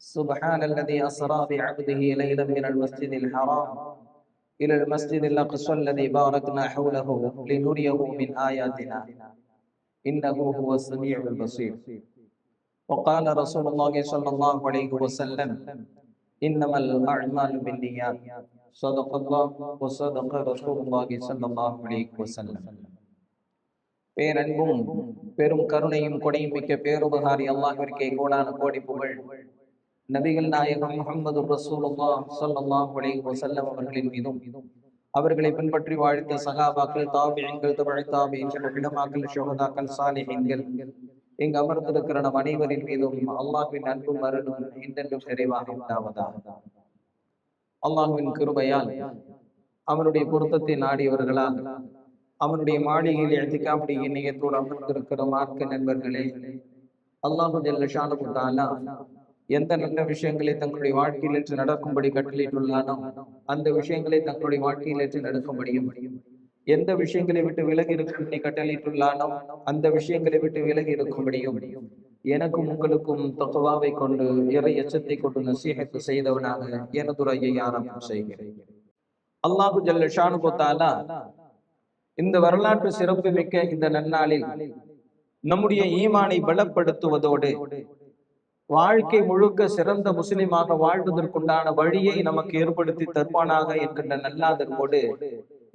سبحان الذي أسرى بعبده ليلا من المسجد الحرام إلى المسجد الأقصى الذي باركنا حوله لنريه من آياتنا إنه هو السميع البصير وقال رسول الله صلى الله عليه وسلم إنما الأعمال بالنيات صدق الله وصدق رسول الله صلى الله عليه وسلم பேரன்பும் பெரும் கருணையும் கொடையும் மிக்க பேருபகாரி அல்லாஹிற்கே கோடான கோடி புகழ் நபிகள் நாயகம் முகமது ரசூலுல்லா ஸல்லல்லாஹு அலைஹி வசல்லம் அவர்களின் மீதும் அவர்களை பின்பற்றி வாழ்த்த சகாபாக்கள் தாபியங்கள் தமிழ் தாபியங்கள் உலமாக்கள் ஷுஹதாக்கள் சாலிஹீன்கள் இங்கு அமர்ந்திருக்கிற நம் அனைவரின் மீதும் அல்லாஹின் அன்பும் அருளும் இன்றென்றும் நிறைவாக உண்டாவதாக. அல்லாஹுவின் கிருபையால் அவனுடைய பொருத்தத்தை நாடியவர்களால் அவனுடைய மாளிகையில் எழுதிக்காப்படி இணையத்தோடு அமர்ந்திருக்கிற மார்க்க நண்பர்களே அல்லாஹு ஜல்லஷானு தாலா எந்த நல்ல விஷயங்களை தங்களுடைய வாழ்க்கையில் ஏற்று நடக்கும்படி கட்டளையிட்டுள்ளானோ அந்த விஷயங்களை தங்களுடைய வாழ்க்கையில் ஏற்று நடக்கும்படியும். எந்த விஷயங்களை விட்டு விலகி இருக்கும்படி கட்டளையிட்டுள்ளானோ அந்த விஷயங்களை விட்டு விலகி இருக்கும்படியும். எனக்கும் உங்களுக்கும் தொகவாவை கொண்டு இறை எச்சத்தை கொண்டு நசீகத்து செய்தவனாக எனதுரையை ஆரம்பம் செய்கிறேன். அல்லாஹு ஜல்ல ஷானுபத்தாலா இந்த வரலாற்று சிறப்பு மிக்க இந்த நன்னாளில் நம்முடைய ஈமானை பலப்படுத்துவதோடு வாழ்க்கை முழுக்க சிறந்த முஸ்லிமாக வாழ்வதற்குண்டான வழியை நமக்கு ஏற்படுத்தி தருவானாக என்கின்ற நல்லாதற்கோடு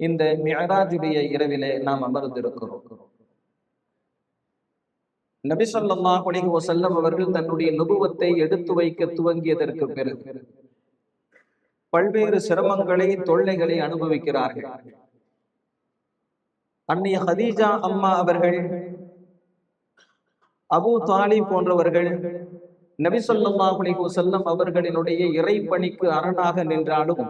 இந்த மியராஜுடைய இரவிலே நாம் அமர்ந்திருக்கிறோம். நபி ஸல்லல்லாஹு அலைஹி அவர்கள் தன்னுடைய நுபுவத்தை எடுத்து வைக்க துவங்கியதற்கு பிறகு பல்வேறு சிரமங்களை தொல்லைகளை அனுபவிக்கிறார்கள். அன்னைய ஹதீஜா அம்மா அவர்கள் அபு தாலி போன்றவர்கள் நபி ஸல்லல்லாஹு செல்லம் அவர்களினுடைய இறைப்பணிக்கு அரணாக நின்றாலும்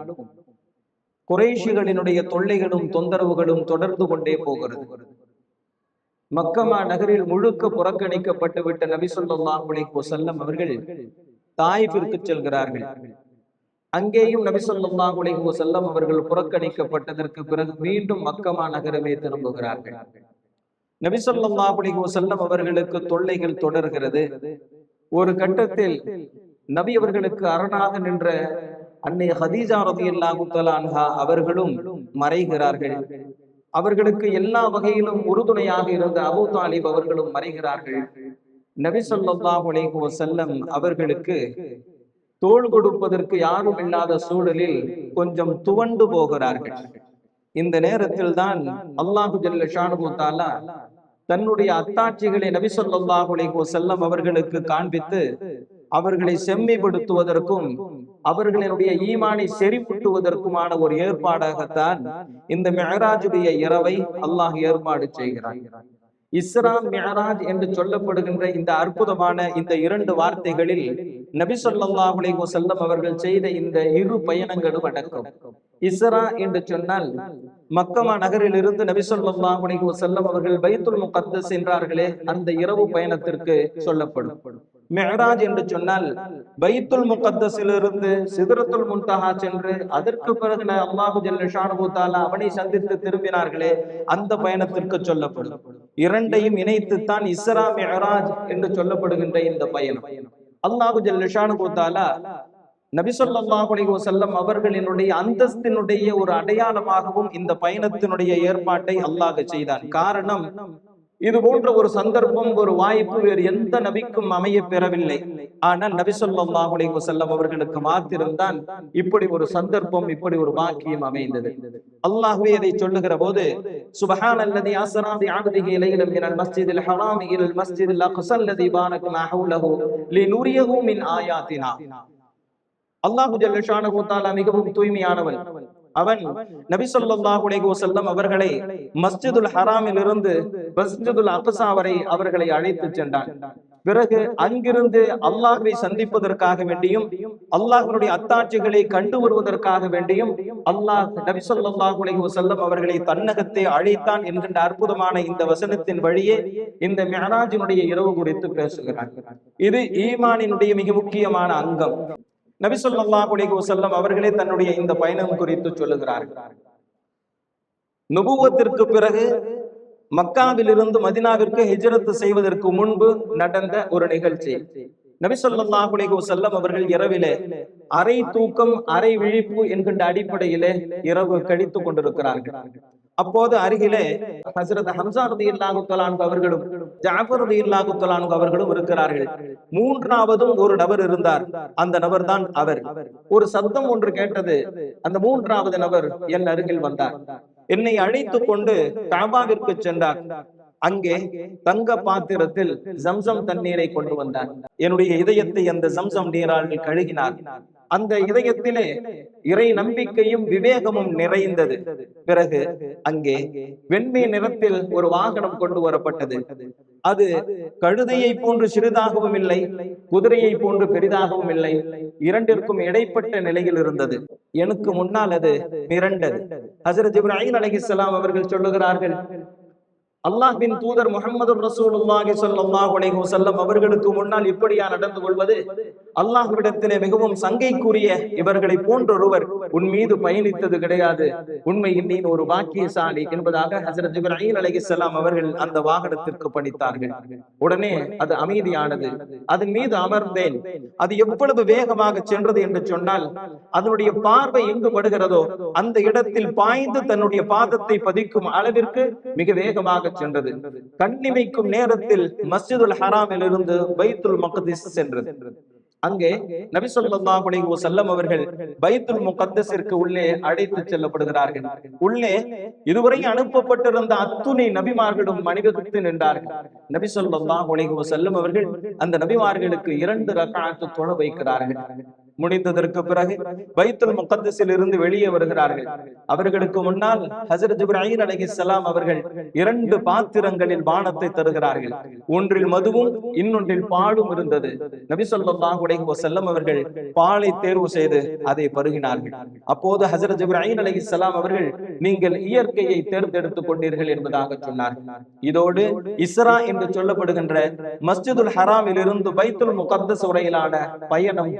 குறைஷிகளினுடைய தொல்லைகளும் தொந்தரவுகளும் தொடர்ந்து கொண்டே போகிறது. மக்கமா நகரில் முழுக்க புறக்கணிக்கப்பட்டு விட்ட நபி ஸல்லல்லாஹு அவர்கள் தாயிஃபிற்கு செல்கிறார்கள். அங்கேயும் நபி செல்லம் அவர்கள் புறக்கணிக்கப்பட்டதற்கு பிறகு மீண்டும் மக்கமா நகரமே திரும்புகிறார்கள். நபி செல்லம் அவர்களுக்கு தொல்லைகள் தொடர்கிறது. ஒரு கட்டத்தில் நபி அவர்களுக்கு அரணாக நின்ற அன்னை ஹதீஜா ரதியல்லாஹு தஆலா அவர்களும் மறைகிறார்கள். அவர்களுக்கு எல்லா வகையிலும் உறுதுணையாக இருந்த அபு தாலிப் அவர்களும் மறைகிறார்கள். நபி ஸல்லல்லாஹு அலைஹி அவர்களுக்கு தோள் கொடுப்பதற்கு யாரும் இல்லாத சூழலில் கொஞ்சம் துவண்டு போகிறார்கள். இந்த நேரத்தில் தான் அல்லாஹு ஜல்ல ஷானு தாலா தன்னுடைய அத்தாட்சிகளை நபி ஸல்லல்லாஹு அலைஹி வஸல்லம் அவர்களுக்கு காண்பித்து அவர்களை செம்மைப்படுத்துவதற்கும் அவர்களினுடைய ஈமானை செறிப்பூட்டுவதற்குமான ஒரு ஏற்பாடாகத்தான் இந்த மெஹராஜுடைய இரவை அல்லாஹ் ஏற்பாடு செய்கிறான். இஸ்ரா மியராஜ் என்று சொல்லப்படுகின்ற இந்த அற்புதமான இந்த இரண்டு வார்த்தைகளில் நபி ஸல்லல்லாஹு அலைஹி வஸல்லம் அவர்கள் செய்த இந்த இரு பயணங்களும் அடக்கம். இஸ்ரா என்று சொன்னால் மக்கமா நகரில் இருந்து நபி செல்லம் அவர்கள் பைத்துல் முகத்து சென்றார்களே அந்த இரவு பயணத்திற்கு சொல்லப்படும். மெஹராஜ் என்று சொன்னால் பைத்துல் முகத்தஸிலிருந்து சிதறத்துல் முன்தஹா சென்று அதற்கு பிறகு அல்லாஹு ஜல்ல அவனை சந்தித்து திரும்பினார்களே அந்த பயணத்திற்கு சொல்லப்படும். இரண்டையும் இணைத்துத்தான் இஸ்ரா மெஹராஜ் என்று சொல்லப்படுகின்ற இந்த பயணம். அல்லாஹு ஜல்ல ஷானு செல்லம் அவர்களினுடைய அந்தஸ்தினுடைய ஒரு அடையாளமாகவும் இந்த பயணத்தினுடைய ஏற்பாட்டை அல்லாஹ் செய்தான். காரணம் இது போன்ற ஒரு சந்தர்ப்பம் ஒரு வாய்ப்பு வேறு எந்த நபிக்கும் அமைய பெறவில்லை. ஆனால் நபி செல்லம் அவர்களுக்கு மாத்திரம்தான் இப்படி ஒரு சந்தர்ப்பம் இப்படி ஒரு பாக்கியம் அமைந்தது. அல்லாஹுவே இதை சொல்லுகிற போது சுபஹான் அஸ்ரா பி அப்திஹி லைலன் மினல் மஸ்ஜிதில் ஹராம் இலல் மஸ்ஜிதில் லினுரியஹு மின் ஆயாத்தினா. அல்லாஹு ஜல்ல ஷானஹு தஆலா மிகவும் தூய்மையானவன். அவன் நபி ஸல்லல்லாஹு அலைஹி வஸல்லம் அவர்களை மஸ்ஜிதுல் ஹராமில் இருந்து மஸ்ஜிதுல் அக்ஸா வரை அவர்களை அழைத்து சென்றான். பிறகு அங்கிருந்து அல்லாஹ்வை சந்திப்பதற்காக வேண்டியும் அல்லாஹ்வுடைய அத்தாட்சிகளை கண்டு வருவதற்காக வேண்டியும் அல்லாஹ் நபி ஸல்லல்லாஹு அலைஹி வஸல்லம் அவர்களை தன்னகத்தை அழைத்தான் என்கின்ற அற்புதமான இந்த வசனத்தின் வழியே இந்த மிஅராஜினுடைய இரவு குறித்து பேசுகிறார் இது ஈமானினுடைய மிக முக்கியமான அங்கம். நபி ஸல்லல்லாஹு செல்லம் அவர்களே தன்னுடைய இந்த பயணம் குறித்து சொல்லுகிறார்கள். நுபுவத்திற்கு பிறகு மக்காவிலிருந்து மதினாவிற்கு ஹிஜ்ரத் செய்வதற்கு முன்பு நடந்த ஒரு நிகழ்ச்சி. நபி செல்லம் அவர்கள் இரவிலே அரை தூக்கம் அரை விழிப்பு என்கின்ற அடிப்படையிலே இரவு கழித்துக் கொண்டிருக்கிறார்கள். அப்போது அருகிலே ஹசரத் ஹம்சா ரதியல்லாஹு தஆலா அவர்களும் ஜாஃபர் ரதியல்லாஹு தஆலா அவர்களும் இருக்கிறார்கள். மூன்றாவதும் ஒரு நபர் இருந்தார். அந்த நபர் தான் அவர். ஒரு சத்தம் ஒன்று கேட்டது அந்த மூன்றாவது நபர் என் அருகில் வந்தார். என்னை அழைத்து கொண்டு காபாவிற்கு சென்றார். அங்கே தங்க பாத்திரத்தில் ஜம்சம் தண்ணீரை கொண்டு வந்தார். என்னுடைய இதயத்தை அந்த ஜம்சம் நீரால் கழுகினார். அந்த இதயத்திலே இறை நம்பிக்கையும் விவேகமும் நிறைந்தது. பிறகு அங்கே வெண்மை நிறத்தில் ஒரு வாகனம் கொண்டு வரப்பட்டது. அது கழுதையை போன்று சிறிதாகவும் இல்லை குதிரையை போன்று பெரிதாகவும் இல்லை இரண்டிற்கும் இடைப்பட்ட நிலையில் இருந்தது. எனக்கு முன்னால் அது மிரண்டது. ஹசரத் இப்ராஹிம் அலைஹிஸ்ஸலாம் அவர்கள் சொல்லுகிறார்கள் அல்லாஹின் தூதர் முகமது ரசூலுல்லாஹி ஸல்லல்லாஹு அலைஹி வஸல்லம் அவர்களுக்கு முன்னால் இப்படியா நடந்து கொள்வது? அல்லாஹ்விடத்திலே மிகவும் சங்கைக்குரிய இவர்களை போன்றொருவர் உன் மீது பயணித்தது கிடையாது. உண்மையில் நீ ஒரு பாக்கியசாலி என்பதாக ஹசரத் இப்ராஹிம் அலைஹிஸ்ஸலாம் அவர்கள் அந்த வாகனத்திற்கு பணித்தார்கள் உடனே அது அமைதியானது. அதன் மீது அமர்ந்தேன். அது எவ்வளவு வேகமாக சென்றது என்று சொன்னால் அதனுடைய பார்வை எங்கு படுகிறதோ அந்த இடத்தில் பாய்ந்து தன்னுடைய பாதத்தை பதிக்கும் அளவிற்கு மிக வேகமாக சென்றது. கண்ணிமைக்கும் நேரத்தில் மஸ்ஜிதுல் ஹராமில் இருந்து பைத்துல் மக்திஸ் சென்றது. அங்கே நபி ஸல்லல்லாஹு அலைஹி வஸல்லம் அவர்கள் பைத்துல் முகத்தஸிற்கு உள்ளே அழைத்து செல்லப்படுகிறார்கள். உள்ளே இதுவரை அனுப்பப்பட்டிருந்த அத்துணை நபிமார்களும் மனிதத்து நின்றார்கள். நபி ஸல்லல்லாஹு அலைஹி வஸல்லம் அவர்கள் அந்த நபிமார்களுக்கு இரண்டு ரக்அத் தொழ வைக்கிறார்கள். முடிந்ததற்கு பிறகு பைத்துல் முகத்தஸில் இருந்து வெளியே வருகிறார்கள். அவர்களுக்கு முன்னால் ஹசரத் இப்ராஹிம் அலைஹிஸ்ஸலாம் அவர்கள் இரண்டு பாத்திரங்களில் பானத்தை தருகிறார்கள். ஒன்றில் மதுவும் இன்னொன்றில் பாலும் இருந்தது. நபி சொல்லாஹுடைய செல்லம் அவர்கள் பாலை தேர்வு செய்து அதை பருகினார்கள். அப்போது ஹசரத் இப்ராஹிம் சலாம் அவர்கள் நீங்கள் இயற்கையை தேர்ந்தெடுத்துக் கொண்டீர்கள் என்பதாக சொன்னார்கள். இதோடு இஸ்ரா என்று சொல்லப்படுகின்ற மஸ்ஜிதுல் ஹராமில் இருந்து பைத்துல் முகத்தஸ் உரையிலான பயணம்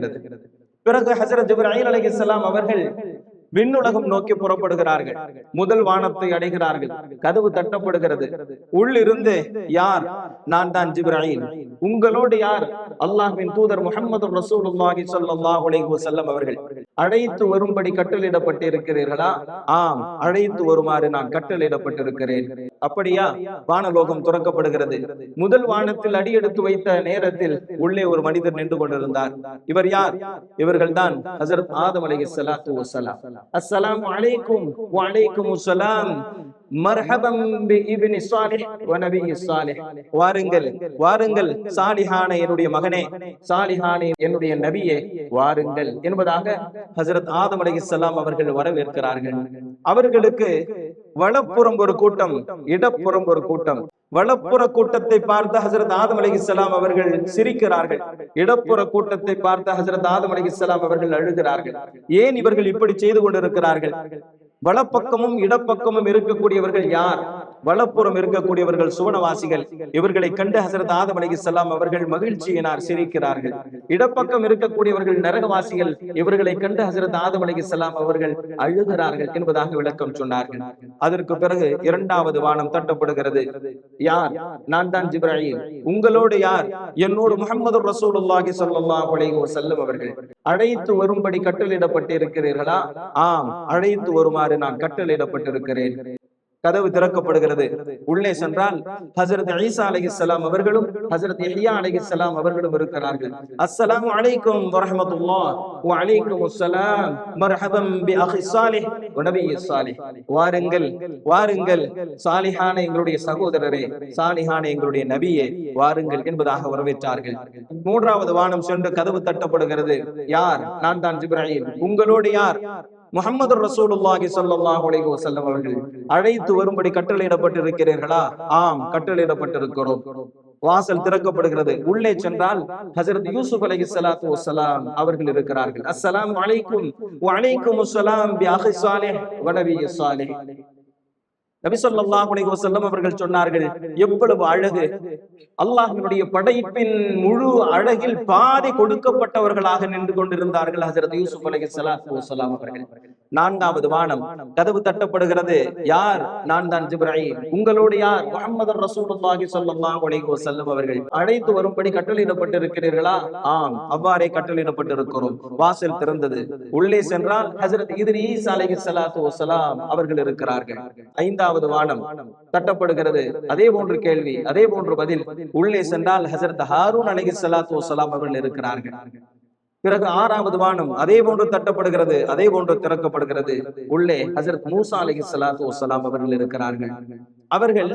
இருக்கிறது. பிறகு ஹசரத் ஜிப்ராஹிம் அலி இஸ்லாம் அவர்கள் விண்ணுலகம் நோக்கி புறப்படுகிறார்கள். முதல் வானத்தை அடைகிறார்கள். கதவு தட்டப்படுகிறது. உள்ளிருந்து யார்? நான் தான் ஜிப்ராஹிம் உங்களோடு யார்? அல்லாஹ்வின் தூதர் முஹம்மது ரசூலுல்லாஹி ஸல்லல்லாஹு அலைஹி வஸல்லம் அவர்கள். அழைத்து வரும்படி கட்டளையிடப்பட்டிருக்கிறீர்களா? ஆம் அழைத்து வருமாறு நான் கட்டளையிடப்பட்டிருக்கிறேன். அப்படியா? வானலோகம் துறக்கப்படுகிறது. முதல் வானத்தில் அடியெடுத்து வைத்த நேரத்தில் உள்ளே ஒரு மனிதர் நின்று கொண்டிருந்தார். இவர் யார்? இவர்கள் தான் ஹசரத் ஆதம் அலைஹிஸ்ஸலாத்து வஸ்ஸலாம் அஸ்ஸலாமு அலைக்கும் அலைக்கும் மர்ஹபம் இப்னி சாலிஹ் வ நபியி சாலிஹ் வாருங்கள் வாருங்கள் சாலிஹான என்னுடைய மகனே சாலிஹான என்னுடைய நபியே வாருங்கள் என்பதாக ஹஜரத் ஆதம் அலைஹிஸ்ஸலாம் அவர்கள் வரவேற்கிறார்கள். அவர்களுக்கு வலப்புறம் ஒரு கூட்டம் இடப்புறம் ஒரு கூட்டம். வலப்புற கூட்டத்தை பார்த்த ஹசரத் ஆதம் அலைஹிஸ்ஸலாம் அவர்கள் சிரிக்கிறார்கள். இடப்புற கூட்டத்தை பார்த்த ஹசரத் ஆதம் அலைஹிஸ்ஸலாம் அவர்கள் அழுகிறார்கள். ஏன் இவர்கள் இப்படி செய்து கொண்டிருக்கிறார்கள்? வலப்பக்கமும் இடப்பக்கமும் இருக்கக்கூடியவர்கள் யார்? வலப்புறம் இருக்கக்கூடியவர்கள் சுவனவாசிகள். இவர்களை கண்டு ஹசரத் ஆதம் அலைஹிஸ்ஸலாம் அவர்கள் மகிழ்ச்சியினார் சிரிக்கிறார்கள். இடப்பக்கம் இருக்கக்கூடியவர்கள் நரகவாசிகள். இவர்களை கண்டு ஹசரத் ஆதம் அலைஹிஸ்ஸலாம் அவர்கள் அழுகிறார்கள் என்பதாக விளக்கம் சொன்னார்கள். அதற்கு பிறகு இரண்டாவது வானம் தட்டப்படுகிறது. யார்? நான் தான் ஜிப்ராஹிம் உங்களோடு யார்? என்னோடு முகமது ரசூலுல்லாஹி ஸல்லல்லாஹு அலைஹி செல்லும் அவர்கள். அழைத்து வரும்படி கட்டளையிடப்பட்டிருக்கிறீர்களா? ஆம் அழைத்து வருமாறு நான் கட்டளையிடப்பட்டிருக்கிறேன். கதவு திறக்கப்படுகிறது. உள்ளே சென்றால் ஹசரத் ஈசா அலைஹிஸ்ஸலாம் அவர்களும் ஹசரத் யஹ்யா அலைஹிஸ்ஸலாம் அவர்களும் இருக்கிறார்கள். அஸ்ஸலாமு அலைக்கும் வரஹ்மத்துல்லாஹ். வ அலைக்கும் அஸ்ஸலாம். மர்ஹபம் பி அஹி ஸாலிஹ் வ ஸாலிஹ் வாருங்கள் வாருங்கள் சாலிஹான எங்களுடைய சகோதரரே சாலிஹான எங்களுடைய நபியே வாருங்கள் என்பதாக வரவேற்றார்கள். மூன்றாவது வானம் சென்று கதவு தட்டப்படுகிறது. யார்? நான் தான் ஜிப்ராஹிம் உங்களோடு யார்? முகமது ரசூலுல்லாஹி ஸல்லல்லாஹு அலைஹி வசல்லம் அவர்கள் அழைத்து வரும்படி கட்டளையிடப்பட்டிருக்கிறீர்களா? ஆம் கட்டளையிடப்பட்டிருக்கிறோம். வாசல் திறக்கப்படுகிறது. உள்ளே சென்றால் ஹசரத் யூசுப் அலஹி சலாத்து வசலாம் அவர்கள் இருக்கிறார்கள். அஸ்ஸலாமு அலைக்கும் அலைக்கும் அஸ்ஸலாம் பி அஹி ஸாலிஹ் வ நபி ஸாலிஹ் நபி ஸல்லல்லாஹு அவர்கள் சொன்னார்கள் எவ்வளவு அழகு. அல்லாஹினுடைய படைப்பின் முழு அழகில் பாதி கொடுக்கப்பட்டவர்களாக நின்று கொண்டிருந்தார்கள் ஹசரத் யூசுப் அலைஹி சலாம் அவர்கள். நான்காவது வானம். கதவு தட்டப்படுகிறது. யார்? நான் தான் ஜிப்ராஹிம் உங்களோடு யார்? முகமது ரசூலுல்லாஹி ஸல்லல்லாஹு அலைஹி வஸல்லம் அவர்கள். அழைத்து வரும்படி கட்டளையிடப்பட்டிருக்கிறீர்களா? ஆம். அவ்வாறே கட்டளையிடப்பட்டிருக்கிறோம். வாசல் திறந்தது. உள்ளே சென்றால் ஹஜரத் இத்ரீஸ் அலைஹி ஸலாத்து வஸலாம் அவர்கள் இருக்கிறார்கள். ஐந்தாவது வானம் தட்டப்படுகிறது. அதே போன்று கேள்வி அதே போன்று பதில். உள்ளே சென்றால் ஹசரத் ஹாரூன் அலைஹி சலாத்து வலாம் அவர்கள் இருக்கிறார்கள். பிறகு ஆறாவது வானம் அதே போன்று தட்டப்படுகிறது அதே போன்று திறக்கப்படுகிறது. உள்ளே ஹசரத் மூசா அலைஹி சலாத்து வலாம் அவர்கள் இருக்கிறார்கள். அவர்கள்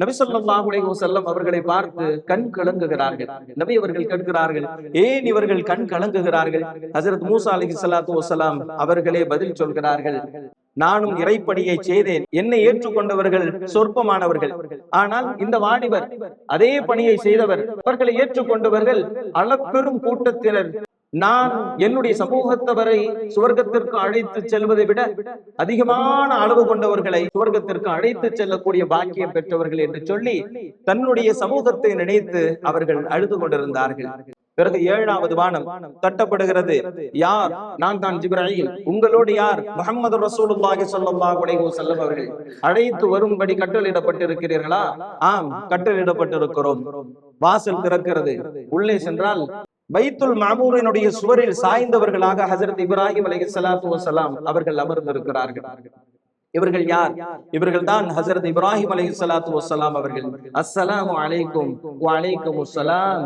நபி ஸல்லல்லாஹு செல்லம் அவர்களை பார்த்து கண் கலங்குகிறார்கள். நபி அவர்கள் கேட்கிறார்கள் ஏன் இவர்கள் கண் கலங்குகிறார்கள்? ஹசரத் மூசா அலைஹி சலாத்து வஸலாம் அவர்களே பதில் சொல்கிறார்கள் நானும் இறைப்பணியை செய்தேன். என்னை ஏற்றுக்கொண்டவர்கள் சொற்பமானவர்கள். ஆனால் இந்த வாலிபர் அதே பணியை செய்தவர். அவர்களை ஏற்றுக்கொண்டவர்கள் அளப்பெரும் கூட்டத்தினர். நான் என்னுடைய சமூகத்தவரை சுவர்க்கத்திற்கு அழைத்து செல்வதை விட அதிகமான அளவு கொண்டவர்களை சுவர்க்கத்திற்கு அழைத்து செல்லக்கூடிய பாக்கியம் பெற்றவர்கள் என்று சொல்லி தன்னுடைய சமூகத்தை நினைத்து அவர்கள் அழுது கொண்டிருந்தார்கள். பிறகு ஏழாவது வானம் தட்டப்படுகிறது யார்? நான் தான் ஜிப்ராஹிம் உங்களோடு யார்? முகமது ரசூலுல்லாஹி ஸல்லல்லாஹு அலைஹி வஸல்லம் அவர்கள். அழைத்து வரும்படி கட்டளையிடப்பட்டிருக்கிறீர்களா ஆம் கட்டளையிடப்பட்டிருக்கிறோம் வாசல் திறக்கிறது. உள்ளே சென்றால் பைத்துல் மாமூரினுடைய சுவரில் சாய்ந்தவர்களாக ஹசரத் இப்ராஹிம் அலைஹி ஸலாத்து வஸலாம் அவர்கள் அமர்ந்திருக்கிறார்கள். இவர்கள் யார்? இவர்கள் தான் ஹசரத் இப்ராஹிம் அலைஹி ஸலாத்து வஸலாம் அவர்கள். அஸ்ஸலாமு அலைக்கும் வ அலைக்கும் அஸ்ஸலாம்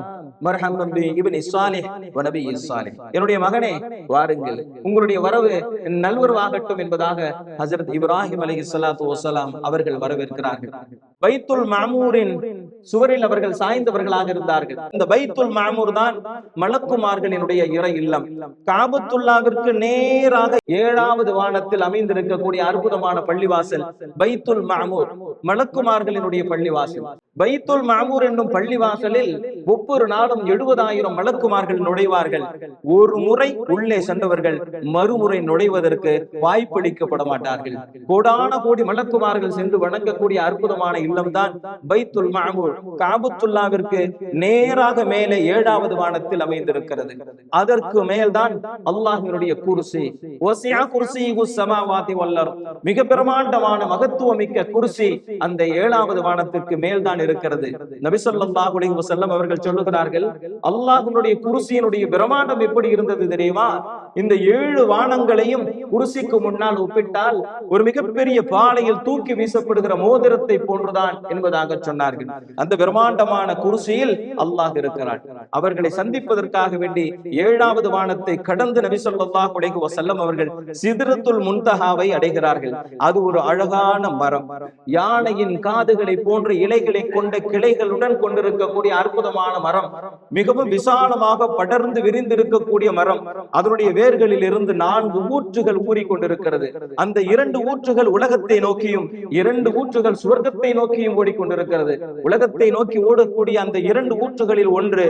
என்னுடைய மகனே வாருங்கள். உங்களுடைய வரவு நல்வரவாகட்டும் என்பதாக ஹசரத் இப்ராஹிம் அலி ஸலாத்து அவர்கள் வரவேற்கிறார்கள். பைத்துல் மாமூரின் சுவரில் அவர்கள் சாய்ந்தவர்களாக இருந்தார்கள். இந்த பைத்துல் மாமூர் தான் மலக்குமார்களினுடைய இறை இல்லம். காபத்துல்லாவிற்கு நேராக ஏழாவது வானத்தில் அமைந்திருக்கக்கூடிய அற்புதமான பள்ளிவாசல் பைத்துல் மாமூர் மலக்குமார்களினுடைய பள்ளிவாசல். பைத்துல் மாமூர் என்னும் பள்ளிவாசலில் ஒவ்வொரு நாளும் எழுபதாயிரம் மலக்குமார்கள் நுழைவார்கள். ஒரு முறை உள்ளே சென்றவர்கள் மறுமுறை நுழைவதற்கு வாய்ப்பளிக்கப்பட மாட்டார்கள். கோடான கோடி மலக்குமார்கள் சென்று வணங்கக்கூடிய அற்புதமான இல்லம்தான். பைத்துல் மாமூர் காபத்துல்லாவிற்கு நேராக மேலே ஏழாவது வானத்தில் அமைந்திருக்கிறது. அதற்கு மேல்தான் அல்லாஹினுடைய குருசி. ஒசியா குருசி சமாவாதி வல்லர். மிக பிரமாண்டமான மகத்துவமிக்க குருசி அந்த ஏழாவது வானத்திற்கு மேல்தான் இருக்கிறது. நபிசல்லாஹு செல்லம் அவர்கள் சொல்லுகிறார்கள் அல்லாஹினுடைய குருசியினுடைய பிரமாண்டம் எப்படி இருந்தது தெரியுமா? இந்த ஏழு வானங்களையும் குருசிக்கு முன்னால் ஒப்பிட்டால் ஒரு மிகப்பெரிய பாலையில் தூக்கி வீசப்படுகிற மோதிரத்தை போன்றுதான் என்பதாக சொன்னார்கள். அந்த பிரம்மாண்டமான குருசியில் அல்லாஹ் இருக்கிறார் அவர்களை சந்திப்பதற்காக வேண்டி ஏழாவது வானத்தை கடந்து நபி ஸல்லல்லாஹு அலைஹி செல்லம் அவர்கள் சிதறத்துல் முன்தகாவை அடைகிறார்கள். அது ஒரு அழகான மரம். யானையின் காதுகளை போன்ற இலைகளை கொண்ட கிளைகளுடன் கொண்டிருக்கக்கூடிய அற்புதமான மரம். மிகவும் விசாலமாக படர்ந்து விரிந்திருக்கக்கூடிய மரம். அதனுடைய வேர்களில் இருந்து நான்கு ஊற்றுகள் ஊறிக்கொண்டிருக்கிறது. அந்த இரண்டு ஊற்றுகள் உலகத்தை நோக்கியும் இரண்டு ஊற்றுகள் சுவர்க்கத்தை நோக்கியும் ஓடிக்கொண்டிருக்கிறது. உலகத்தை நோக்கி ஓடக்கூடிய அந்த இரண்டு ஊற்றுகளில் ஒன்று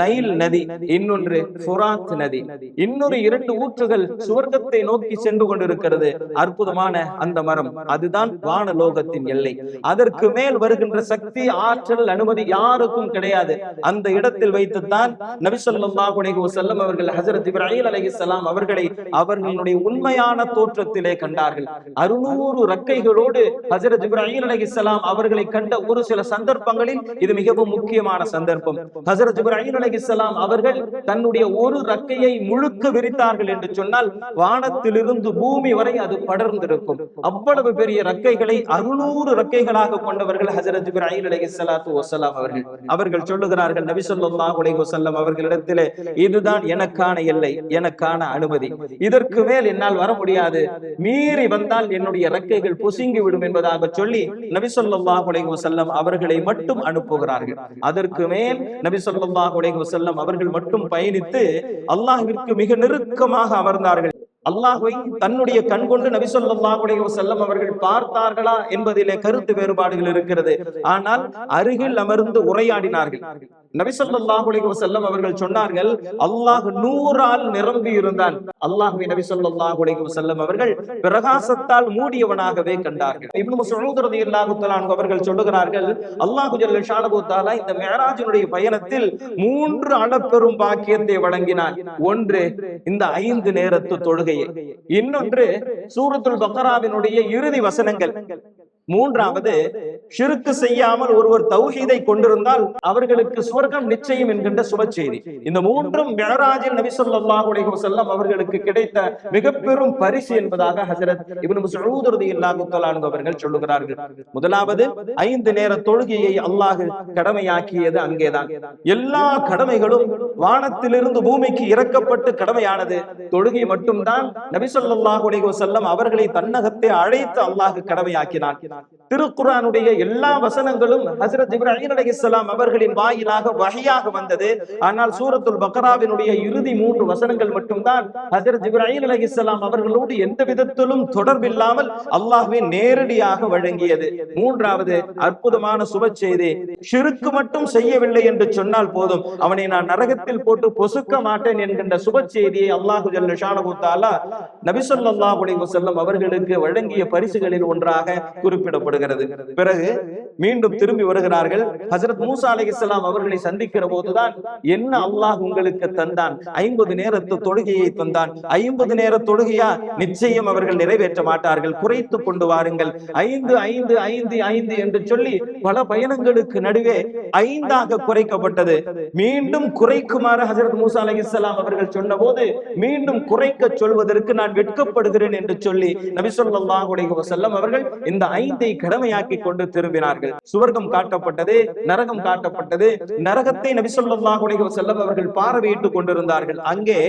நைல் நதி இன்னொன்று ஃபுராத் நதி. இன்னொரு இரண்டு ஊற்றுகள் சுவர்க்கத்தை நோக்கி சென்று கொண்டிருக்கிறது. அற்புதமான அந்த மரம் அதுதான் வானலோகத்தின் எல்லை. அதற்கு மேல் வருகின்ற சக்தி ஆற்றல் அனுமதி யாருக்கும் கிடையாது. அந்த இடத்தில் வைத்துத்தான் நபி ஸல்லல்லாஹு அலைஹி அவர்கள் ஹசரத் இப்ராஹிம் அலைஹிஸ்ஸலாம் அவர்களை அவர்களுடைய உண்மையான தோற்றத்திலே கண்டார்கள். அறுநூறு ரக்கைகளோடு ஹசரத் இப்ராஹிம் அலைஹிஸ்ஸலாம் அவர்களை கண்ட ஒரு சில சந்தர்ப்பங்களில் இது மிகவும் முக்கியமான சந்தர்ப்பம். ஹசரத் இப்ராஹிம் அலைஹிஸ்ஸலாம் அவர்கள் தன்னுடைய ஒரு ரக்கையை முழுக்க விரித்தார்கள் என்று சொன்னால் வானத்திலிருந்து பூமி வரை அது படர்ந்திருக்கும். அவ்வளவு பெரிய ரக்கைகளை அறுநூறு ரக்கைகளாக கொண்டவர்கள் ஹசரத் இப்ராஹிம் அலைஹிஸ்ஸலாத்து வசலாம் அவர்கள். அவர்கள் சொல்லுகிறார்கள் நபி சொல்லா உலக வஸல்லம் அவர்களிடத்திலே இதுதான் எனக்கான எல்லை எனக்கான அதற்கான அனுமதி. இதற்கு மேல் என்னால் வர முடியாது. மீறி வந்தால் என்னுடைய ரெக்கைகள் பொசுங்கி விடும் என்பதாக சொல்லி நபி சொல்லா அலைஹி வஸல்லம் அவர்களை மட்டும் அனுப்புகிறார்கள். அதற்கு மேல் நபி சொல்லா அலைஹி வஸல்லம் அவர்கள் மட்டும் பயணித்து அல்லாஹிற்கு மிக நெருக்கமாக அமர்ந்தார்கள். அல்லாஹ்வை தன்னுடைய கண் கொண்டு நபி சொல்லாஹுடைய செல்லம் அவர்கள் பார்த்தார்களா என்பதிலே கருத்து வேறுபாடுகள் இருக்கிறது. ஆனால் அருகில் அமர்ந்து உரையாடினார்கள். நபி ஸல்லல்லாஹு அலைஹி அவர்கள் சொன்னார்கள் அல்லாஹ் நூறால் நிரம்பி இருந்தான். அல்லாஹுவை நபி ஸல்லல்லாஹு அலைஹி அவர்கள் பிரகாசத்தால் மூடியவனாகவே கண்டார்கள். இப்னு மஸ்ஊத் ரலியல்லாஹு தஆலா அவர்கள் சொல்லுகிறார்கள் அல்லாஹ் ஜல்ல ஷானஹு தஆலா இந்த மிஅராஜினுடைய பயணத்தில் மூன்று அளப்பெரும் பாக்கியத்தை வழங்கினான். ஒன்று இந்த ஐந்து நேரத்து தொழுகையை இன்னொன்று சூரத்துல் பக்ராவினுடைய இறுதி வசனங்கள். மூன்றாவது ஷிருக்கு செய்யாமல் ஒருவர் தௌஹீதை கொண்டிருந்தால் அவர்களுக்கு சுவர்க்கம் நிச்சயம் என்கின்ற சுப செய்தி இந்த மூன்றும் மிழராஜில் நபி ஸல்லல்லாஹு அவர்களுக்கு கிடைத்த மிக பெரும் பரிசு என்பதாக ஹசரத் இப்னு மஸ்ஊத் ரலியல்லாஹு அவர்கள் சொல்லுகிறார்கள். முதலாவது ஐந்து நேர தொழுகையை அல்லாஹ் கடமையாக்கியது அங்கேதான். எல்லா கடமைகளும் வானத்திலிருந்து பூமிக்கு இறக்கப்பட்டு கடமையானது. தொழுகை மட்டும்தான் நபி ஸல்லல்லாஹு அலைஹி அவர்களை தன்னகத்தை அழைத்து அல்லாஹ் கடமையாக்கினான். திருக்குறானுடைய எல்லா வசனங்களும் ஹசரத் இப்ராஹிம் அலி இஸ்லாம் அவர்களின் வாயிலாக வகையாக வந்தது. ஆனால் சூரத்துல் பக்ராவினுடைய இறுதி மூன்று வசனங்கள் மட்டும்தான் ஹசரத் இப்ராஹிம் அலி இஸ்லாம் அவர்களோடு எந்த விதத்திலும் தொடர்பில்லாமல் அல்லாஹ்வே நேரடியாக வழங்கியது. மூன்றாவது அற்புதமான சுப செய்தி ஷிருக்கு மட்டும் செய்யவில்லை என்று சொன்னால் போதும். அவனை நான் நரகத்தில் போட்டு பொசுக்க மாட்டேன் என்கின்ற சுப செய்தியை அல்லாஹு ஜல்ல ஷானஹு தஆலா நபி ஸல்லல்லாஹு அவர்களுக்கு வழங்கிய பரிசுகளில் ஒன்றாக குறிப்பிட்டு குறிப்பிடப்படுகிறது. பிறகு மீண்டும் திரும்பி வருகிறார்கள். ஹசரத் மூசா அலைஹிஸ்ஸலாம் அவர்களை சந்திக்கிற போதுதான் என்ன அல்லாஹ் உங்களுக்கு தந்தான்? ஐம்பது நேரத்து தொழுகையை தந்தான். ஐம்பது நேர தொழுகையா? நிச்சயம் அவர்கள் நிறைவேற்ற மாட்டார்கள். குறைத்து கொண்டு வாருங்கள். ஐந்து ஐந்து ஐந்து ஐந்து என்று சொல்லி பல பயணங்களுக்கு நடுவே ஐந்தாக குறைக்கப்பட்டது. மீண்டும் குறைக்குமாறு ஹசரத் மூசா அலைஹிஸ்ஸலாம் அவர்கள் சொன்ன போது மீண்டும் குறைக்க சொல்வதற்கு நான் வெட்கப்படுகிறேன் என்று சொல்லி நபி ஸல்லல்லாஹு அலைஹி அவர்கள் இந்த ஐந்து கடமையாக்கி கொண்டு திரும்பினார்கள். சுவர்க்கம் காட்டப்பட்டது நரகம் காட்டப்பட்டது. நரகத்தை நபி ஸல்லல்லாஹு அலைஹி அவர்கள் பார்வையிட்டுக் கொண்டிருந்தார்கள். அங்கே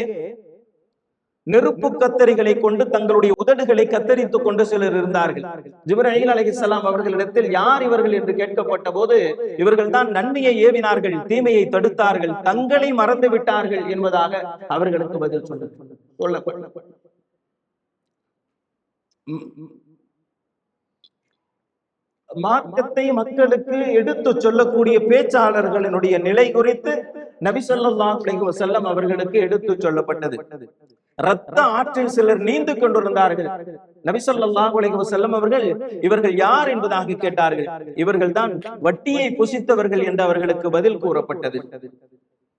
நெருப்பு கத்தரிகளை கொண்டு தங்களுடைய உதடுகளை கத்தரித்துக் கொண்டு சிலர் இருந்தார்கள். ஜிப்ராஹிம் அலைஹிஸ்ஸலாம் அவர்களிடத்தில் யார் இவர்கள் என்று கேட்கப்பட்ட போது இவர்கள் தான் நன்மையை ஏவினார்கள் தீமையை தடுத்தார்கள் தங்களை மறந்து விட்டார்கள் என்பதாக அவர்களுக்கு பதில் சொல்ல மார்க்கத்தை மக்களுக்கு எடுத்து சொல்லக்கூடிய பேச்சாளர்களினுடைய நிலை குறித்து நபி அலைஹி அவர்களுக்கு எடுத்து சொல்லப்பட்டது. ரத்த ஆற்றில் சிலர் நீந்து கொண்டிருந்தார்கள். நபி ஸல்லல்லாஹு அலைஹி அவர்கள் இவர்கள் யார் என்பதாக கேட்டார்கள். இவர்கள் தான் வட்டியை புசித்தவர்கள் என்று அவர்களுக்கு பதில் கூறப்பட்டது.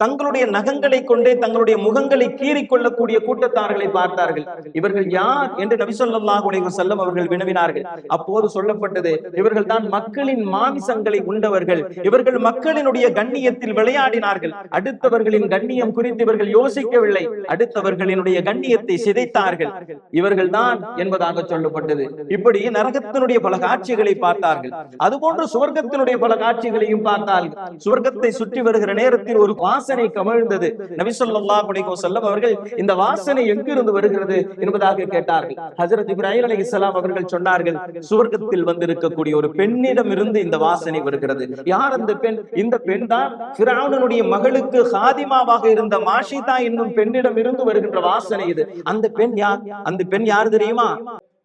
தங்களுடைய நகங்களை கொண்டே தங்களுடைய முகங்களை கீறி கொள்ளக்கூடிய கூட்டத்தார்களை பார்த்தார்கள். இவர்கள் யார் என்று நபி ஸல்லல்லாஹு அலைஹி அவர்கள் வினவினார்கள். அப்போது சொல்லப்பட்டது இவர்கள் தான் மக்களின் மாமிசங்களை உண்டவர்கள். இவர்கள் மக்களினுடைய கண்ணியத்தில் விளையாடினார்கள். அடுத்தவர்களின் கண்ணியம் குறித்து இவர்கள் யோசிக்கவில்லை. அடுத்தவர்களினுடைய கண்ணியத்தை சிதைத்தார்கள். இவர்கள் தான் என்பதாக சொல்லப்பட்டது. இப்படி நரகத்தினுடைய பல காட்சிகளை பார்த்தார்கள். அதுபோன்று சுவர்க்கத்தினுடைய பல காட்சிகளையும் பார்த்தார்கள். சுவர்க்கத்தை சுற்றி வருகிற நேரத்தில் ஒரு வாச வாசனை கமழ்ந்தது. நபி ஸல்லல்லாஹு அலைஹி வஸல்லம் அவர்கள் இந்த வாசனை எங்கிருந்து வருகிறது என்பதாக கேட்டார்கள். ஹசரத் இப்ராஹிம் அலி இஸ்லாம் அவர்கள் சொன்னார்கள் சுவர்க்கத்தில் வந்திருக்கக்கூடிய ஒரு பெண்ணிடம் இருந்து இந்த வாசனை வருகிறது. யார் அந்த பெண்? இந்த பெண் தான் ஃபிரௌனுடைய மகளுக்கு ஹாதிமாவாக இருந்த மாஷிதா என்னும் பெண்ணிடம் இருந்து வருகின்ற வாசனை இது. அந்த பெண் யார்? அந்த பெண் யார் தெரியுமா?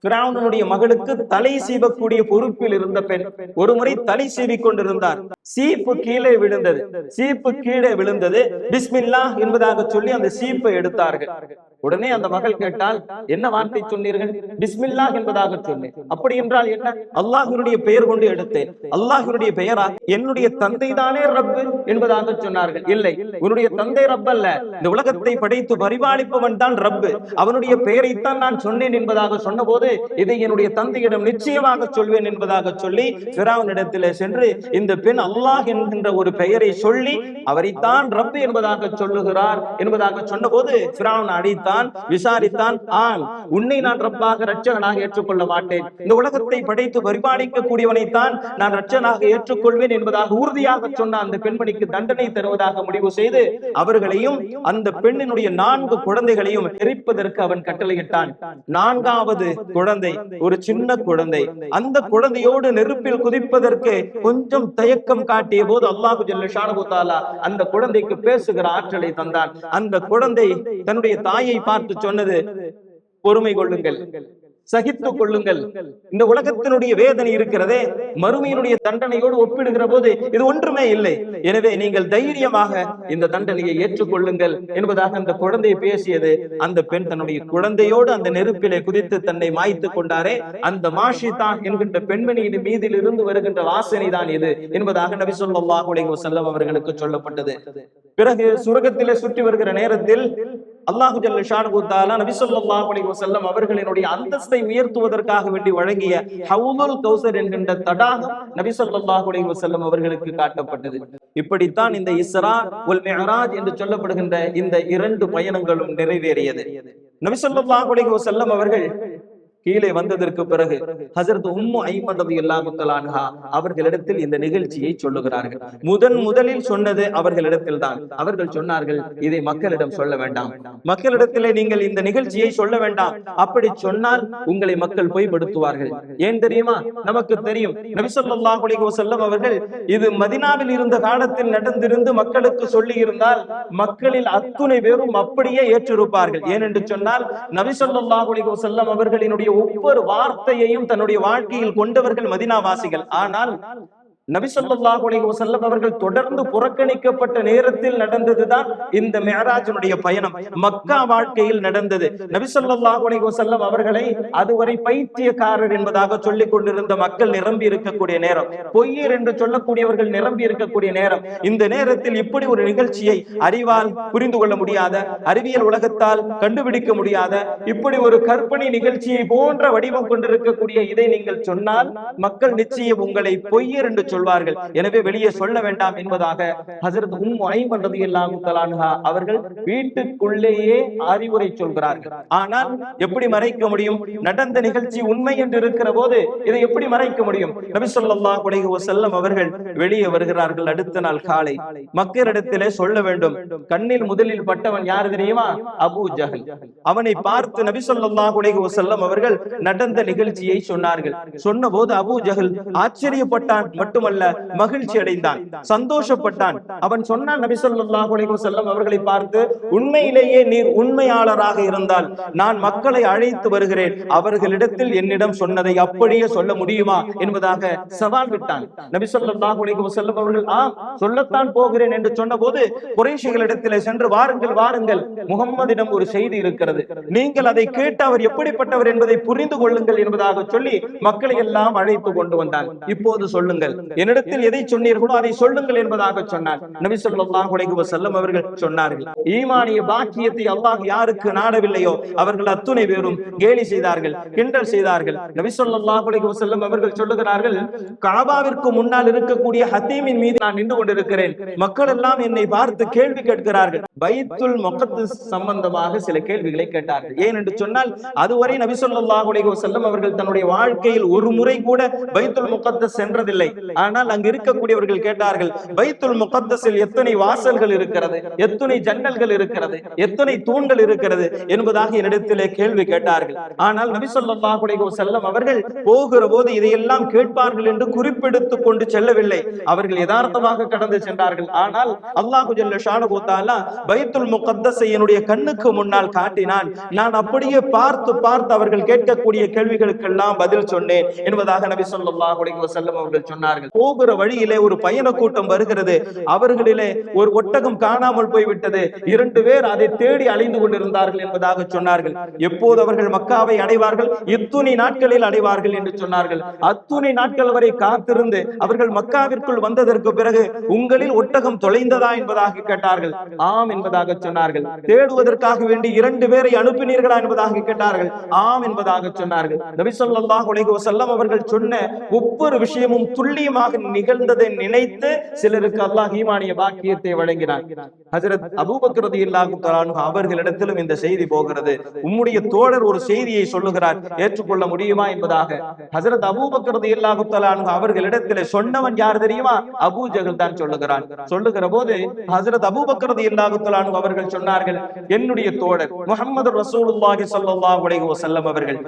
பிராவுனுடைய மகளுக்கு தலை சீவக்கூடிய பொறுப்பில் இருந்த பெண் ஒரு முறை தலை சீவிக் கொண்டிருந்தார் சீப்பு கீழே விழுந்தது. சீப்பு கீழே விழுந்தது. பிஸ்மில்லா என்பதாக சொல்லி அந்த சீப்பை எடுத்தார்கள். உடனே அந்த மகள் கேட்டால் என்ன வார்த்தை சொன்னீர்கள்? பிஸ்மில்லா என்பதாக சொன்னேன். அப்படி என்றால் என்ன? அல்லாஹினுடைய பெயர் கொண்டு எடுத்தேன். அல்லாஹினுடைய பெயரா? என்னுடைய தந்தை தானே ரப்பு என்பதாக சொன்னார்கள். இல்லை உன்னுடைய தந்தை ரப் அல்ல. இந்த உலகத்தை படைத்து பரிபாலிப்பவன் தான் ரப்பு. அவனுடைய பெயரைத்தான் நான் சொன்னேன் என்பதாக சொன்னபோது இதை என்னுடைய தந்தையிடம் நிச்சயமாக சொல்வேன் என்பதாக சொல்லி பிராவனிடத்தில் சென்று இந்த பெண் அல்லாஹ் என்கின்ற ஒரு பெயரை சொல்லி அவரைத்தான் ரப்பு என்பதாக சொல்லுகிறார் என்பதாக சொன்னபோது பிராவன் அடித்தான் விசாரித்தான் ஆம் உன்னை நான் ரப்பாக ரட்சகனாக ஏற்றுக்கொள்ள மாட்டேன். இந்த உலகத்தை படைத்து பரிபாலிக்க கூடியவனைத்தான் நான் ரட்சனாக ஏற்றுக்கொள்வேன் என்பதாக உறுதியாக சொன்ன அந்த பெண்மணிக்கு தண்டனை தருவதாக முடிவு செய்து அவர்களையும் அந்த பெண்ணினுடைய நான்கு குழந்தைகளையும் எரிப்பதற்கு அவன் கட்டளையிட்டான். நான்காவது குழந்தை ஒரு சின்ன குழந்தை. அந்த குழந்தையோடு நெருப்பில் குதிப்பதற்கு கொஞ்சம் தயக்கம் காட்டிய போது அல்லாஹு ஜல்ல ஷானஹு அந்த குழந்தைக்கு பேசுகிற ஆற்றலை தந்தான். அந்த குழந்தை தன்னுடைய தாயை பார்த்து சொன்னது பொறுமை கொள்ளுங்கள். சகித்துக் கொள்ளுங்கள். இந்த உலகத்தினுடைய வேதனை இருக்கிறதே மறுமையினுடைய தண்டனையோடு ஒப்பிடுகிற போது இது ஒன்றுமே இல்லை. எனவே நீங்கள் தைரியமாக இந்த தண்டனையை ஏற்றுக்கொள்ளுங்கள் என்பதாக அந்த குழந்தை பேசியது. அந்த பெண் தன்னுடைய குழந்தையோடு அந்த நெருப்பிலே குதித்து தன்னை மாய்த்து கொண்டாரே. அந்த மாஷிதான் என்கின்ற பெண்மணியின் மீதில் இருந்து வருகின்ற வாசனை தான் இது என்பதாக நபி அலைஹி வஸல்லம் அவர்களுக்கு சொல்லப்பட்டது. பிறகு சுரகத்திலே சுற்றி வருகிற நேரத்தில் அல்லாஹு ஜல்ல ஷானு தாலா நபி ஸல்லல்லாஹு அலைஹி அவர்களினுடைய அந்தஸ்தை உயர்த்துவதற்காக வேண்டி வழங்கிய ஹவுலுல் கௌசர் என்கின்ற தடாகம் நபி ஸல்லல்லாஹு அலைஹி அவர்களுக்கு காட்டப்பட்டது. இப்படித்தான் இந்த இஸ்ரா உல் மெஹராஜ் என்று சொல்லப்படுகின்ற இந்த இரண்டு பயணங்களும் நிறைவேறியது. நபி ஸல்லல்லாஹு அலைஹி அவர்கள் கீழே வந்ததற்கு பிறகு ஹசரத் உம்மு ஐமன் ரலியல்லாஹு தஆலா அவர்களிடத்தில் இந்த நிகழ்ச்சியை சொல்லுகிறார்கள். முதன் முதலில் சொன்னது அவர்களிடத்தில் தான் அவர்கள் சொன்னார்கள் இதை மக்களிடம் சொல்ல வேண்டாம். மக்களிடத்திலே நீங்கள் இந்த நிகழ்ச்சியை சொல்ல வேண்டாம். அப்படி சொன்னால் உங்களை மக்கள் பொய்படுத்துவார்கள் ஏன் தெரியுமா? நமக்கு தெரியும். நபி ஸல்லல்லாஹு அலைஹி அவர்கள் இது மதினாவில் இருந்த காலத்தில் நடந்திருந்து மக்களுக்கு சொல்லி இருந்தால் மக்களில் அத்துணை பேரும் அப்படியே ஏற்றிருப்பார்கள். ஏனென்று சொன்னால் நபி ஸல்லல்லாஹு அலைஹி அவர்களினுடைய ஒவ்வொரு வார்த்தையையும் தன்னுடைய வாழ்க்கையில் கொண்டவர்கள் மதினாவாசிகள். ஆனால் நபி ஸல்லல்லாஹு அவர்கள் தொடர்ந்து புறக்கணிக்கப்பட்ட நேரத்தில் நடந்ததுதான் இந்த மேராஜனுடைய பயணம். மக்கா வாழ்க்கையில் நடந்தது. நபி ஸல்லல்லாஹு அலைஹி அவர்களை அதுவரை பைத்தியக்காரர் என்பதாக சொல்லிக் கொண்டிருந்த மக்கள் நிரம்பி இருக்கக்கூடிய நேரம். பொய்யர் என்று சொல்லக்கூடியவர்கள் நிரம்பி இருக்கக்கூடிய நேரம். இந்த நேரத்தில் இப்படி ஒரு நிகழ்ச்சியை அறிவால் புரிந்து கொள்ள முடியாத அறிவியல் உலகத்தால் கண்டுபிடிக்க முடியாத இப்படி ஒரு கற்பனை நிகழ்ச்சியை போன்ற வடிவம் கொண்டிருக்கக்கூடிய இதை நீங்கள் சொன்னால் மக்கள் நிச்சயம் உங்களை பொய்யர் என்று சொல்வார்கள். எனவே வெளியே சொல்ல வேண்டாம் என்பதாக ஹசரத் உம் ஐம்பது ரலியல்லாஹு அவர்கள் வீட்டுக்குள்ளேயே அறிவுரை சொல்கிறார்கள். ஆனால் எப்படி மறைக்க முடியும்? நடந்த நிகழ்ச்சி உண்மை என்று இருக்கிற போது இதை எப்படி மறைக்க முடியும்? நபி சொல்லா அலைஹி செல்லம் அவர்கள் வெளியே வருகிறார்கள் அடுத்த நாள் காலை. மக்களிடத்திலே சொல்ல வேண்டும். கண்ணில் முதலில் பட்டவன் யார் தெரியுமா? அபு ஜஹல். அவனை பார்த்து நபி சொல்லா அலைஹி செல்லம் அவர்கள் நடந்த நிகழ்ச்சியை சொன்னார்கள். சொன்ன போது அபு ஜஹல் ஆச்சரியப்பட்டான். மட்டும் மட்டுமல்ல மகிழ்ச்சி அடைந்தான் சந்தோஷப்பட்டான். அவன் சொன்னான் நபி ஸல்லல்லாஹு அலைஹி வஸல்லம் அவர்களை பார்த்து உண்மையிலேயே நீர் உண்மையாளராக இருந்தால் நான் மக்களை அழைத்து வருகிறேன். அவர்களிடத்தில் என்னிடம் சொன்னதை அப்படியே சொல்ல முடியுமா? என்பதாக சவால் விட்டான். நபி ஸல்லல்லாஹு அலைஹி வஸல்லம் அவர்கள் ஆம் சொல்லத்தான் போகிறேன் என்று சொன்ன போது குறைஷிகளிடத்திலே சென்று வாருங்கள் வாருங்கள். முகம்மதிடம் ஒரு செய்தி இருக்கிறது. நீங்கள் அதை கேட்டு அவர் எப்படிப்பட்டவர் என்பதை புரிந்து கொள்ளுங்கள் என்பதாக சொல்லி மக்களை எல்லாம் அழைத்து கொண்டு வந்தார் இப்போது சொல்லுங்கள் என்னிடத்தில் எதை சொன்னீர்களோ அதை சொல்லுங்கள் என்பதாக சொன்னார். நபி ஸல்லல்லாஹு அலைஹி வஸல்லம் அவர்கள் சொன்னார்கள் ஈமானிய பாக்கியத்தை அல்லாஹ் யாருக்கு நாடவில்லையோ அவர்கள் அத்துணை பேரும் கேலி செய்தார்கள் கிண்டல் செய்தார்கள். நபி ஸல்லல்லாஹு அலைஹி வஸல்லம் அவர்கள் சொல்லுகிறார்கள் காபாவிற்கு முன்னால் இருக்கக்கூடிய ஹத்தீமின் மீது நான் நின்று கொண்டிருக்கிறேன். மக்கள் எல்லாம் என்னை பார்த்து கேள்வி கேட்கிறார்கள். பைத்துல் முகத்தஸ் சம்பந்தமாக சில கேள்விகளை கேட்டார்கள். ஏன் என்று சொன்னால் அதுவரை நபி ஸல்லல்லாஹு அலைஹி வஸல்லம் அவர்கள் தன்னுடைய வாழ்க்கையில் ஒரு முறை கூட பைத்துல் முகத்தஸ் சென்றதில்லை. ஆனால் அங்கு இருக்கக்கூடியவர்கள் கேட்டார்கள் பைத்துல் முகத்தஸில் எத்தனை வாசல்கள் இருக்கிறது எத்தனை ஜன்னல்கள் இருக்கிறது எத்தனை தூண்கள் இருக்கிறது என்பதாக என்னிடத்திலே கேள்வி கேட்டார்கள். ஆனால் நபி சொல்லாஹுடைய செல்லம் அவர்கள் போகிற போது இதையெல்லாம் கேட்பார்கள் என்று குறிப்பெடுத்துக் கொண்டு செல்லவில்லை. அவர்கள் யதார்த்தமாக கடந்து சென்றார்கள். ஆனால் அல்லாஹு ஜல்ல பைத்துல் முகத்தஸை என்னுடைய கண்ணுக்கு முன்னால் காட்டினான். நான் அப்படியே பார்த்து பார்த்து அவர்கள் கேட்கக்கூடிய கேள்விகளுக்கெல்லாம் பதில் சொன்னேன் என்பதாக நபி சொல்லாஹுடைய செல்லம் அவர்கள் சொன்னார்கள். போகிற வழியிலே ஒரு பயண கூட்டம் வருகிறது. அவர்களிலே ஒரு ஒட்டகம் காணாமல் போய்விட்டது. இரண்டு பேர் அதை தேடி அலைந்து கொண்டிருந்தார்கள் என்பதாக சொன்னார்கள். எப்போது அவர்கள் மக்காவை அடைவார்கள்? இத்துணை நாட்களில் அடைவார்கள் என்று சொன்னார்கள். அத்துணை நாட்கள் வரை காத்திருந்து அவர்கள் மக்காவிற்குள் வந்ததற்கு பிறகு உங்களில் ஒட்டகம் தொலைந்ததா என்பதாக கேட்டார்கள். ஆம் என்பதாக சொன்னார்கள். தேடுவதற்காக வேண்டி இரண்டு பேரை அனுப்பினீர்களா என்பதாக கேட்டார்கள். ஆம் என்பதாக சொன்னார்கள். நபி சொல்லாஹ் அலைஹி செல்லம் அவர்கள் சொன்ன ஒவ்வொரு விஷயமும் துல்லியமாக மூலமாக நிகழ்ந்ததை நினைத்து சிலருக்கு அல்லாஹ் ஈமானிய பாக்கியத்தை வழங்கினார் ஹசரத் அபூபக்கர் ரலியல்லாஹு அவர்களிடத்திலும் இந்த செய்தி போகிறது. உம்முடைய தோழர் ஒரு செய்தியை சொல்லுகிறார். ஏற்றுக்கொள்ள முடியுமா என்பதாக. ஹசரத் அபூபக்கர் ரலியல்லாஹு தஆலா அன்ஹு சொன்னவன் யார் தெரியுமா? அபூ ஜகல் தான் சொல்லுகிறான். சொல்லுகிற போது ஹசரத் அபூபக்கர் ரலியல்லாஹு தஆலா அவர்கள் சொன்னார்கள் என்னுடைய தோழர் முகமது ரசூலுல்லாஹி ஸல்லல்லாஹு அலைஹி வஸல்லம் அவர்கள்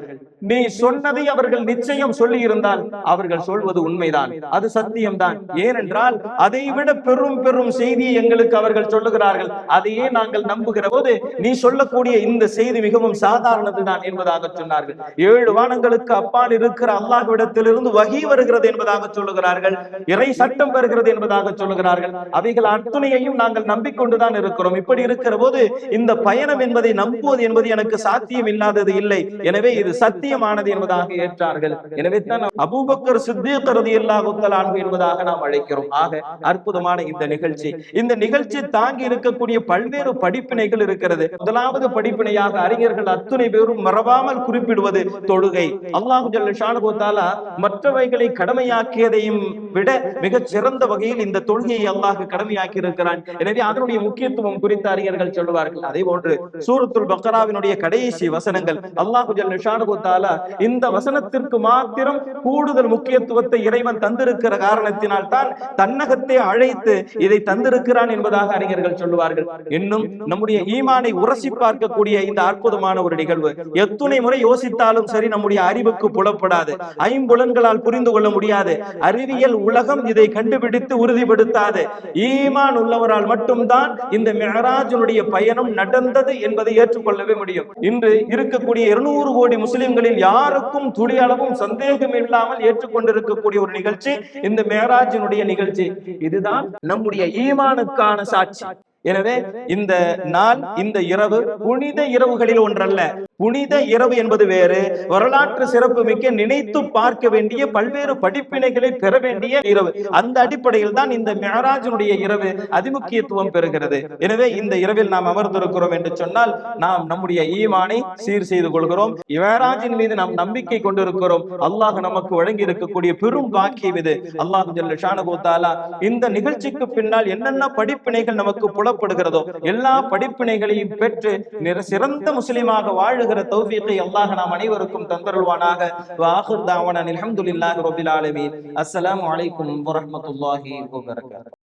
நீ சொன்னதை அவர்கள் நிச்சயம் சொல்லி இருந்தால் அவர்கள் சொல்வது உண்மைதான். அது சத்தியம்தான். ஏனென்றால் அதை விட பெரும் பெரும் செய்தியை எங்களுக்கு அவர்கள் சொல்லுகிறார்கள். அதையே நாங்கள் நம்புகிற போது நீ சொல்லக்கூடிய இந்த செய்தி மிகவும் சாதாரணதுதான் என்பதாக சொன்னார்கள். ஏழு வானங்களுக்கு அப்பால் இருக்கிற அல்லாஹ்விடத்திலிருந்து வகி வருகிறது என்பதாக சொல்லுகிறார்கள். இறை சட்டம் வருகிறது என்பதாக சொல்லுகிறார்கள். அவைகள் அத்துணையையும் நாங்கள் நம்பிக்கொண்டுதான் இருக்கிறோம். இப்படி இருக்கிற போது இந்த பயணம் என்பதை நம்புவது என்பது எனக்கு சாத்தியம் இல்லாதது இல்லை. எனவே இது சத்தியமானது என்பதாக ஏற்றார்கள். எனவே தான் அபூபக்கர் சித்திக் ரலியல்லாஹு தஆலா அன்ஹு என்பதாக நாம் அழைக்கிறோம். ஆக அற்புதமான இந்த நிகழ்ச்சி. இந்த நிகழ்ச்சி தாங்கி இருக்கக்கூடிய பல்வேறு படிப்பினைகள் இருக்கிறது. முதலாவது படிப்பினையாக அறிஞர்கள் அத்துணை பேரும் மறவாமல் குறிப்பிடுவது தொழுகை. அல்லாஹு ஜல்ல மற்றவைகளை கடமையாக்கியதையும் விட மிக சிறந்த வகையில் இந்த தொழுகையை அல்லாஹ் கடமையாக்கி இருக்கிறான் எனவே அதனுடைய முக்கியத்துவம் குறித்து அறிஞர்கள் சொல்லுவார்கள். அதே போன்று சூரத்துல் பக்ராவினுடைய கடைசி வசனங்கள். அல்லாஹு ஜல்ல இந்த வசனத்திற்கு மாத்திரம் கூடுதல் முக்கியத்துவத்தை இறைவன் தந்திருக்கிற காரணத்தினால் தான் தன்னகத்தை அழைத்து இதை தந்திருக்கிறான் என்பதாக அறிஞர்கள் சொல்லுவார்கள். இன்னும் நம்முடைய ஈமானை உரசி பார்க்கக்கூடிய இந்த அற்புதமான ஒரு நிகழ்வு. எத்துணை முறை யோசித்தாலும் சரி நம்முடைய அறிவுக்கு புலப்படாது. ஐம்புலன்களால் புரிந்து கொள்ள முடியாது. அறிவியல் உலகம் இதை கண்டுபிடித்து உறுதிப்படுத்தாது. ஈமான் உள்ளவரால் மட்டும்தான் இந்த மெஹராஜனுடைய பயணம் நடந்தது என்பதை ஏற்றுக்கொள்ளவே முடியும். இன்று இருக்கக்கூடிய இருநூறு கோடி முஸ்லிம்களில் யாருக்கும் துளி அளவும் சந்தேகம் இல்லாமல் ஏற்றுக்கொண்டிருக்கக்கூடிய ஒரு நிகழ்ச்சி இந்த மேராஜினுடைய நிகழ்ச்சி. இதுதான் நம்முடைய ஈமானுக்கான சாட்சி. எனவே இந்த நாள் இந்த இரவு புனித இரவுகளில் ஒன்றல்ல. புனித இரவு என்பது வேறு. வரலாற்று சிறப்பு மிக்க நினைத்து பார்க்க வேண்டிய பல்வேறு படிப்பினைகளை பெற வேண்டிய இரவு. அந்த அடிப்படையில் தான் இந்த மேராஜனுடைய இரவு அதிமுக்கியத்துவம் பெறுகிறது. எனவே இந்த இரவில் நாம் அமர்ந்திருக்கிறோம் என்று சொன்னால் நாம் நம்முடைய ஈமானை சீர் செய்து கொள்கிறோம். மேராஜின் மீது நாம் நம்பிக்கை கொண்டிருக்கிறோம். அல்லாஹ் நமக்கு வழங்கி இருக்கக்கூடிய பெரும் பாக்கியம் இது. அல்லாஹ் ஷானகோத்தாலா இந்த நிகழ்ச்சிக்கு பின்னால் என்னென்ன படிப்பினைகள் நமக்கு புலப்படுகிறதோ எல்லா படிப்பினைகளையும் பெற்று சிறந்த முஸ்லிமாக வாழுகிற தௌஃபீக்கை அல்லாஹ் நாம் அனைவருக்கும் தந்தருள்வானாக. வாஹுர் தாவனா அல்ஹம்துலில்லாஹி ரபில் ஆலமீன். அஸ்ஸலாமு அலைக்கும் வரஹ்மத்துல்லாஹி வபரகாத்துஹு